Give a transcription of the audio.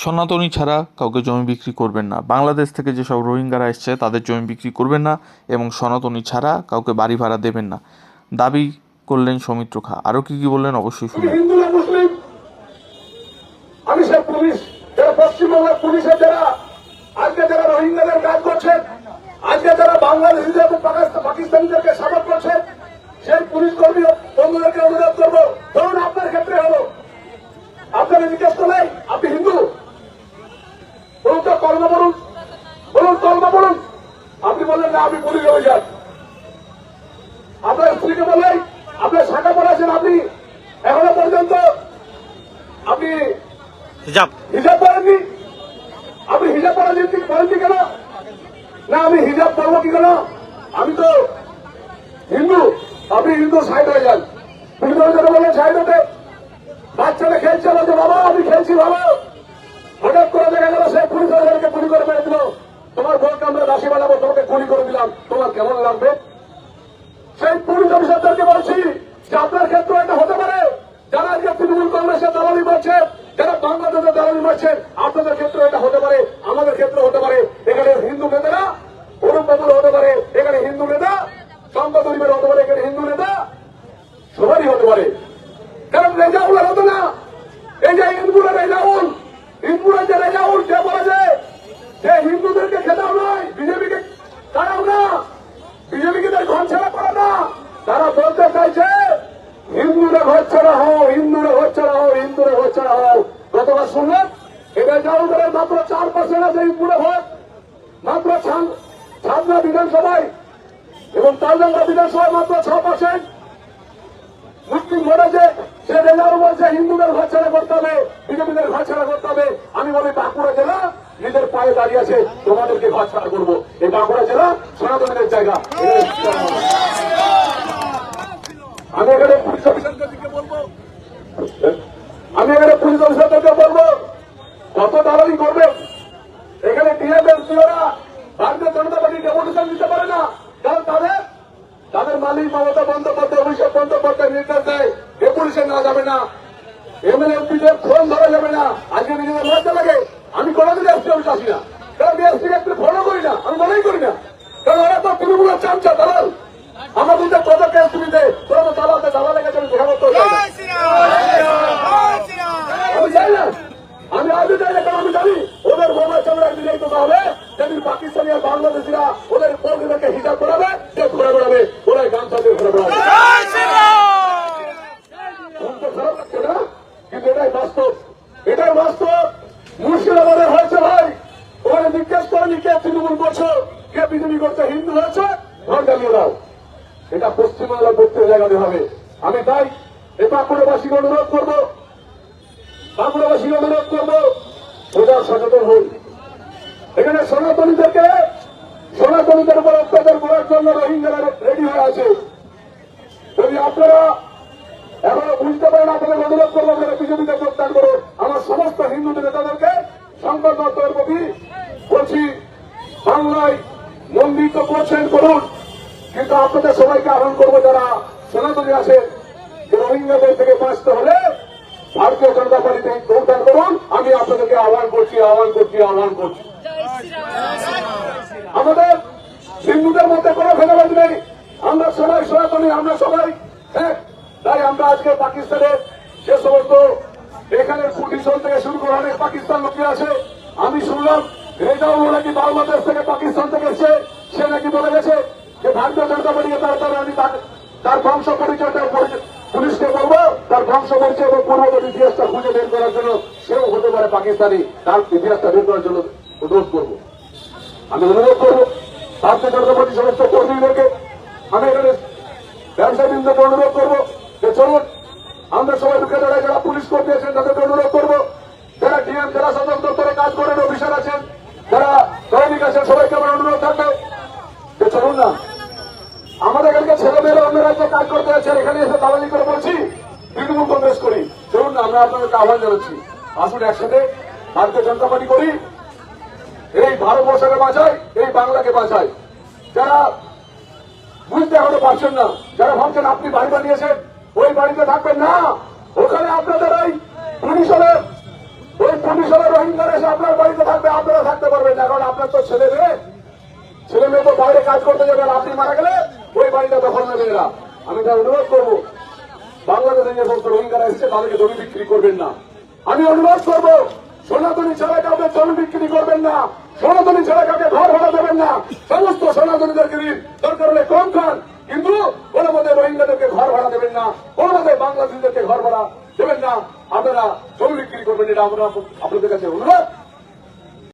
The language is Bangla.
সনাতনী ছাড়া কাউকে জমি বিক্রি করবেন না। বাংলাদেশ থেকে যেসব রোহিঙ্গারা এসছে, তাদের জমি বিক্রি করবেন না এবং সনাতনী ছাড়া কাউকে বাড়ি ভাড়া দেবেন না। দাবি করলেন সৌমিত্র খা। আরও কী কী বললেন অবশ্যই আমি শুনুন হিন্দু না, মুসলিম। আমি সে পুলিশ, যারা পশ্চিমবঙ্গের পুলিশের যারা, আজকে যারা রোহিঙ্গাদের কাজ করছেন আজকে যারা বাংলাদেশিদের এবং পাকিস্তানিদেরকে সাপোর্ট করছে পুলিশ কর্মী অনুরোধ করব, ধরুন আপনার ক্ষেত্রে হলো। জিজ্ঞেস করলেন আপনি হিন্দু বলুন তো কর্ম বলুন বলুন কর্ম বলুন বললেন না আমি পুলিশ আপনার স্ত্রীকে বলেন আপনার শাখা আপনি? এখনও পর্যন্ত আপনি হিজাব। হিজাব পড়েননি? আপনি হিজাব করেন করেননি কেন? না আমি হিজাব পড়ব কি কেন? আমি তো কেমন লাগবে? সেই পুলিশ অফিসারদেরকে বলছি যে আপনার ক্ষেত্রে এটা হতে পারে। যারা আজকে তৃণমূল কংগ্রেসের দালালি করছে, যারা বাংলাদেশের দালালি করছে, আপনাদের ক্ষেত্রে এটা হতে পারে, আমাদের ক্ষেত্রে হতে পারে। এখানে হিন্দু নেতারা অরুণ বাবুর হতে পারে, এখানে হিন্দু নেতা গরিবের হতে পারে, এখানে হিন্দু নেতা, সবারই হতে পারে। কারণ রেজাউল হতো না। এই যে ইন্দুরের রেজাউল ইন্দুরের যে রেজাউল যে বলেছে যে হিন্দুদেরকে খেতাও নয় না করে না। তারা বলতে চাইছে, হিন্দুরা ঘর ছাড়া হও, হিন্দুরা ঘর ছাড়া হও, হিন্দুরা ঘর ছাড়া হও। গতবার শুনলেন এটা জাউদের মাত্র চার পার্সেন্ট আছে হিন্দুরা ভোট মাত্র ছাদনা বিধানসভায় এবং তালডাঙ্গা বিধানসভায় মাত্র ছ পার্সেন্ট। মুসলিম বলেছে সে রেজাল্ট বলছে, হিন্দুদের ঘর ছাড়া করতে হবে, বিজেপিদের ঘর ছাড়া করতে হবে। আমি বলি, বাঁকুড়া জেলা নিজের পায়ে দাঁড়িয়ে আছে, তোমাদেরকে ঘর ছাড়া করব। এই বাঁকুড়া জেলা সনাতনীদের জায়গা আমি এখানে পুলিশ অফিসারদেরকে বলব আমি এখানে পুলিশ অফিসারদেরকে বলব কত দালালি করবে এখানে ডিএমএল সিওরা ভারতীয় জনতা পার্টি ডেপুটেশন দিতে পারে না। কারণ তাদের তাদের মালিক মমতা বন্দ্যোপাধ্যায় অভিষেক বন্দ্যোপাধ্যায় নির্দেশ দেয় ডেপুটেশন নেওয়া যাবে না। ফোন ধরা যাবে না আজকে নিজেদের লজ্জা লাগে। আমি কোনোদিন এসপি অফিস আসি না। কারণ এসপি করি না আমি মনেই করি না। কারণ ওরা তো তৃণমূলের চামচা দালাল। আমার কেস তুমি দে তোরা তো দালালতে দালালের কাছে আমি দেখা করতে। আমি চাই না। আমি আজও চাই না, কারণ আমি জানি ওদের বোমা চামড়া বিজয়িত হবে। যেদিন পাকিস্তানি আর বাংলাদেশিরা ওদের পরিবারকে হিসাব করাবে, সে ঘুরে বেড়াবে। ওরাই গামছা দিয়ে ঘুরে বেড়াবে। না? কিন্তু এটাই বাস্তব। ভাই। করেনি কে করছ, কে হিন্দু এটা পশ্চিমবাংলার প্রত্যেক জায়গাতে হবে। আমি তাই অনুরোধ করব বাঁকুড়াবাসীকে অনুরোধ করব প্রজা সচেতন হন এখানে সনাতনীদেরকে, সনাতনীদের উপর অত্যাচার করার জন্য রোহিঙ্গারা রেডি হয়ে আছে। যদি আপনারা এখনও বুঝতে পারেন, আপনাদের অনুরোধ করব যারা বিজেপিতে প্রত্যান করুন। আমার সমস্ত হিন্দু নেতাদেরকে সংবাদ মাধ্যমের প্রতি বলছি, বাংলায় মন্দির তো করছেন করুন। কিন্তু আপনাদের সবাইকে আহ্বান করব যারা সনাতনী আছে রোহিঙ্গাদের থেকে বাঁচতে হলে ভারতীয় জনতা পার্টিতে যোগদান করুন। আমি আপনাদেরকে আহ্বান করছি আহ্বান করছি আহ্বান করছি। আমাদের হিন্দুদের মধ্যে কোনো ভেদাভেদ নেই। আমরা সবাই সনাতনী, আমরা সবাই তাই আমরা আজকে পাকিস্তানের যে সমস্ত এখানের কুটিশন থেকে শুরু করে অনেক পাকিস্তান লোকে আছে, আমি শুনলাম রেজাউল নাকি বাংলাদেশ থেকে পাকিস্তান থেকে এসে সে নাকি বলে গেছে যে ভারতীয় জনতা পার্টিকে তাড়াতাড়ি আমি তার- তার বংশ পরিচয়টা পরি- পুলিশকে বলব, তার বংশ পরিচয় এবং পূর্ববর্তী ইতিহাসটা খুঁজে বের করার জন্য সেও হতে পারে পাকিস্তানি, তার ইতিহাসটা বের করার জন্য অনুরোধ করব। আমি অনুরোধ করব, ভারতীয় জনতা পার্টি সমস্ত কর্মীদেরকে, আমি এখানে ব্যবসায়ীদেরকে অনুরোধ করব যে চলুন, আমরা সবাই যারা পুলিশ কর্মী আছেন তাদেরকে অনুরোধ করব, যারা ডিএম, যারা শাসক দপ্তরে কাজ করেন অফিসার আছেন যারা সৈনিক আছেন সবাইকে আমার অনুরোধ থাকবে যে চলুন না আমাদের এখানকে ছেলে মেয়েরা অন্য রাজ্যে কাজ করতে আছেন এখানে এসে দালালি করে বলছি, তৃণমূল কংগ্রেস করি। চলুন না, আমরা আপনাদেরকে আহ্বান জানাচ্ছি। আসুন একসাথে ভারতীয় জনতা পার্টি করি। এই ভারতবর্ষকে বাঁচাই, এই বাংলাকে বাঁচাই। যারা বুঝতে এখনও পারছেন না, যারা ভাবছেন আপনি বাড়ি বানিয়েছেন, ওই বাড়িতে থাকবেন না। ওখানে আপনাদের ওই পুলিশের ওই পুলিশের রোহিঙ্গারা এসে আপনার বাড়িতে থাকবে, আপনারা থাকতে পারবেন না, কারণ আপনার তো ছেলে মেয়ে। ছেলে মেয়ে তো বাইরে কাজ করতে যাবে আর আপনি মারা গেলে ওই বাড়িটা দখল নেবে এরা। আমি তার অনুরোধ করব বাংলাদেশে যে সমস্ত রোহিঙ্গারা এসেছে, তাদেরকে জমি বিক্রি করবেন না। আমি অনুরোধ করব, সনাতনী ছাড়া কাউকে জমি বিক্রি করবেন না, সনাতনী ছাড়া কাউকে ঘর ভাড়া দেবেন না, সমস্ত সনাতনীদেরকে দরকার হলে কম খান। কিন্তু কোনো মধ্যে রোহিঙ্গাদেরকে ঘর ভাড়া দেবেন না, কোনো মধ্যে বাংলাদেশিদেরকে ঘর ভাড়া দেবেন না। আপনারা জমি বিক্রি করবেন, এটা আমরা আপনাদের কাছে অনুরোধ।